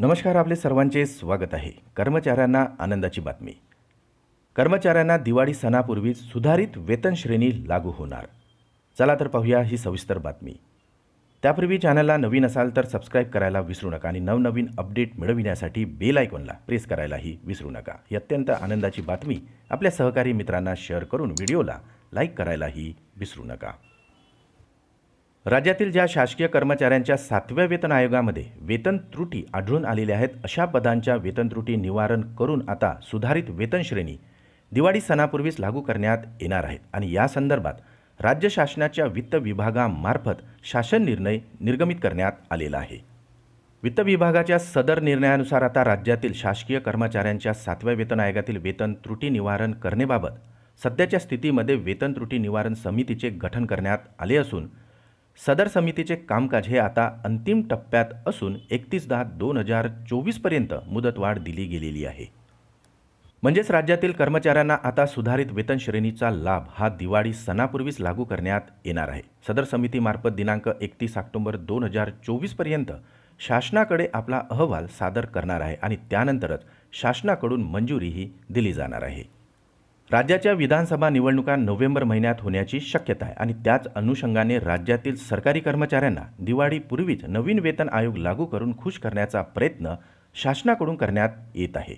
नमस्कार आपले सर्वांचे स्वागत आहे. कर्मचाऱ्यांना आनंदाची बातमी. कर्मचाऱ्यांना दिवाळी सणापूर्वीच सुधारित वेतन श्रेणी लागू होणार. चला तर पाहूया ही सविस्तर बातमी. त्यापूर्वी चॅनलला नवीन असाल तर सबस्क्राईब करायला विसरू नका आणि नवनवीन अपडेट मिळविण्यासाठी बेल आयकॉनला प्रेस करायलाही विसरू नका. ही अत्यंत आनंदाची बातमी आपल्या सहकारी मित्रांना शेअर करून व्हिडिओला लाईक करायलाही विसरू नका. राज्यातील ज्या शासकीय कर्मचाऱ्यांच्या सातव्या वेतन आयोगामध्ये वेतन त्रुटी आढळून आलेल्या आहेत अशा पदांच्या वेतन त्रुटी निवारण करून आता सुधारित वेतन श्रेणी दिवाळी सणापूर्वीच लागू करण्यात येणार आहेत. आणि या संदर्भात राज्य शासनाच्या वित्त विभागामार्फत शासन निर्णय निर्गमित करण्यात आलेला आहे. वित्त विभागाच्या सदर निर्णयानुसार आता राज्यातील शासकीय कर्मचाऱ्यांच्या सातव्या वेतन आयोगातील वेतन त्रुटी निवारण करणेबाबत सध्याच्या स्थितीमध्ये वेतन त्रुटी निवारण समितीचे गठन करण्यात आले असून सदर समितीचे कामकाज हे आता अंतिम टप्प्यात असून एकतीस दहा दोन हजार चोवीसपर्यंत मुदतवाढ दिली गेलेली आहे. म्हणजेच राज्यातील कर्मचाऱ्यांना आता सुधारित वेतन श्रेणीचा लाभ हा दिवाळी सणापूर्वीच लागू करण्यात येणार आहे. सदर समितीमार्फत दिनांक एकतीस ऑक्टोबर दोन हजार चोवीसपर्यंत शासनाकडे आपला अहवाल सादर करणार आहे आणि त्यानंतरच शासनाकडून मंजुरीही दिली जाणार आहे. राज्याच्या विधानसभा निवडणुका नोव्हेंबर महिन्यात होण्याची शक्यता आहे आणि त्याच अनुषंगाने राज्यातील सरकारी कर्मचाऱ्यांना दिवाळीपूर्वीच नवीन वेतन आयोग लागू करून खुश करण्याचा प्रयत्न शासनाकडून करण्यात येत आहे.